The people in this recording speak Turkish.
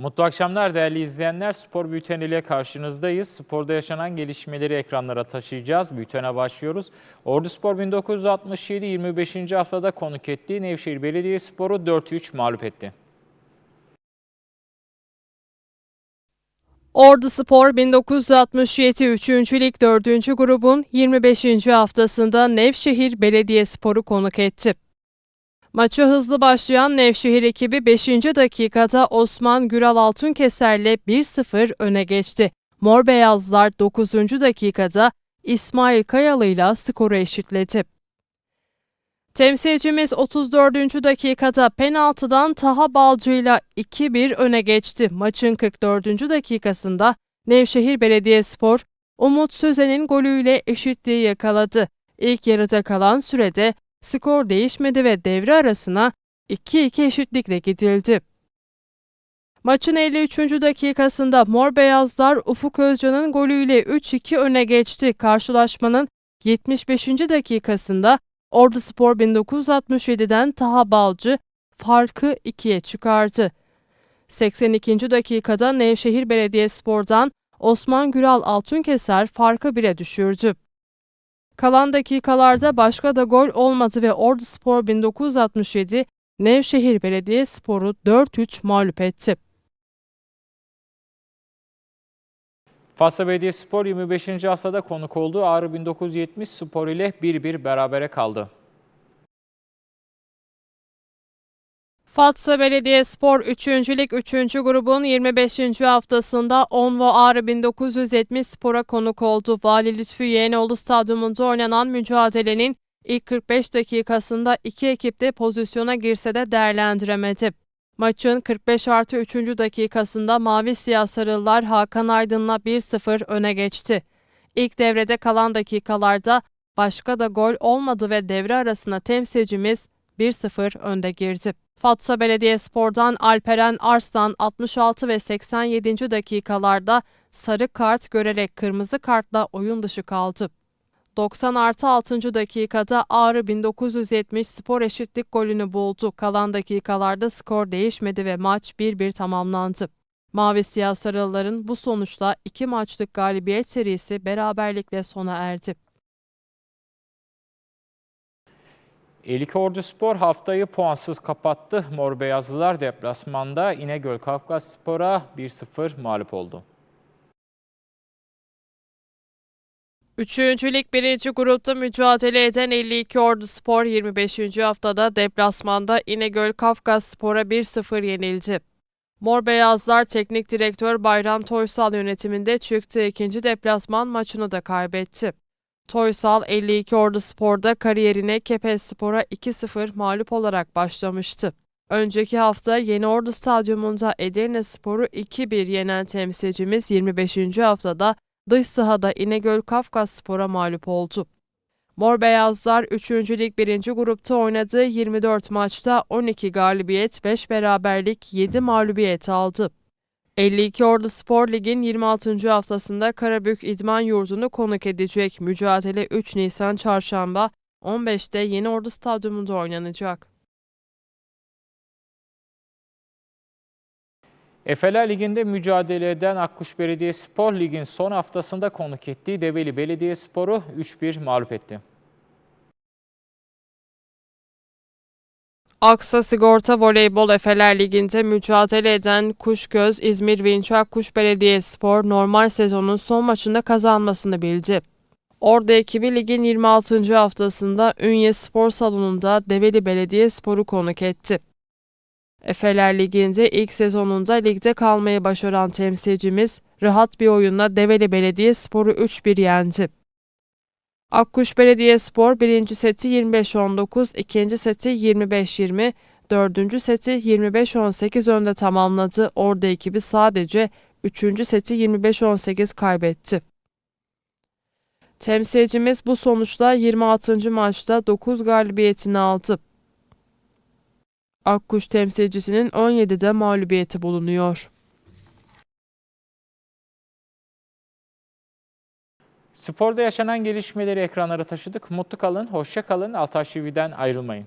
Mutlu akşamlar değerli izleyenler. Spor Bülteni ile karşınızdayız. Sporda yaşanan gelişmeleri ekranlara taşıyacağız. Bültene başlıyoruz. Ordu Spor 1967 25. haftada konuk ettiği Nevşehir Belediyespor'u 4-3 mağlup etti. Ordu Spor 1967 3. Lig 4. grubun 25. haftasında Nevşehir Belediyespor'u konuk etti. Maça hızlı başlayan Nevşehir ekibi 5. dakikada Osman Güral Altunkeser'le 1-0 öne geçti. Mor Beyazlar 9. dakikada İsmail Kayalı'yla skoru eşitledi. Temsilcimiz 34. dakikada penaltıdan Taha Balcı'yla 2-1 öne geçti. Maçın 44. dakikasında Nevşehir Belediyespor, Umut Sözen'in golüyle eşitliği yakaladı. İlk yarıda kalan sürede skor değişmedi ve devre arasına 2-2 eşitlikle gidildi. Maçın 53. dakikasında Mor Beyazlar Ufuk Özcan'ın golüyle 3-2 öne geçti. Karşılaşmanın 75. dakikasında Ordu Spor 1967'den Taha Balcı farkı 2'ye çıkardı. 82. dakikada Nevşehir Belediyespor'dan Osman Güral Altunkeser farkı 1'e düşürdü. Kalan dakikalarda başka da gol olmadı ve Ordu Spor 1967 Nevşehir Belediyespor'u 4-3 mağlup etti. Fatsa Belediyespor 25. haftada konuk olduğu Ağrı 1970 Spor ile 1-1 berabere kaldı. Fatsa Belediyespor 3. Lig 3. grubun 25. haftasında Onvo Ağrı 1970 Spor'a konuk oldu. Vali Lütfü Yeğenoğlu Stadyumunda oynanan mücadelenin ilk 45 dakikasında iki ekip de pozisyona girse de değerlendiremedi. Maçın 45 artı 3. dakikasında Mavi Siyah Sarılılar Hakan Aydın'la 1-0 öne geçti. İlk devrede kalan dakikalarda başka da gol olmadı ve devre arasına temsilcimiz 1-0 önde girdi. Fatsa Belediyespor'dan Alperen Arslan 66 ve 87. dakikalarda sarı kart görerek kırmızı kartla oyun dışı kaldı. 90 artı 6. dakikada Ağrı 1970 spor eşitlik golünü buldu. Kalan dakikalarda skor değişmedi ve maç 1-1 tamamlandı. Mavi Siyah Sarılıların bu sonuçla iki maçlık galibiyet serisi beraberlikle sona erdi. Elik Ordu Spor haftayı puansız kapattı. Mor Beyazlılar deplasmanda İnegöl Kafkaspor'a 1-0 mağlup oldu. Üçüncü Lig 1. grupta mücadele eden 52 Ordu Spor 25. haftada deplasmanda İnegöl Kafkas Spor'a 1-0 yenildi. Mor Beyazlar Teknik Direktör Bayram Toysal yönetiminde çıktığı ikinci deplasman maçını da kaybetti. Toysal 52 Ordu Spor'da kariyerine Kepez Spor'a 2-0 mağlup olarak başlamıştı. Önceki hafta Yeni Ordu Stadyumunda Edirne Spor'u 2-1 yenen temsilcimiz 25. haftada dış sahada İnegöl Kafkas Spor'a mağlup oldu. Mor Beyazlar 3. Lig 1. grupta oynadığı 24 maçta 12 galibiyet, 5 beraberlik, 7 mağlubiyet aldı. 52 Ordu Spor Lig'in 26. haftasında Karabük İdman Yurdu'nu konuk edecek. Mücadele 3 Nisan Çarşamba 15'te Yeni Ordu Stadyumunda oynanacak. Efeler Ligi'nde mücadele eden Akkuş Belediyespor Lig'in son haftasında konuk ettiği Develi Belediyespor'u 3-1 mağlup etti. Aksa Sigorta Voleybol Efeler Ligi'nde mücadele eden Kuşgöz İzmir Vinç Akkuş Belediyespor normal sezonun son maçında kazanmasını bildi. Ordu ekibi ligin 26. haftasında Ünye Spor Salonu'nda Develi Belediyespor'u konuk etti. Efeler Ligi'nde ilk sezonunda ligde kalmayı başaran temsilcimiz rahat bir oyunla Develi Belediyespor'u 3-1 yendi. Akkuş Belediyespor birinci seti 25-19, ikinci seti 25-20, dördüncü seti 25-18 önde tamamladı. Ordu ekibi sadece üçüncü seti 25-18 kaybetti. Temsilcimiz bu sonuçla 26. maçta 9 galibiyetini aldı. Akkuş temsilcisinin 17'de mağlubiyeti bulunuyor. Sporda yaşanan gelişmeleri ekranlara taşıdık. Mutlu kalın, hoşça kalın. Altaş TV'den ayrılmayın.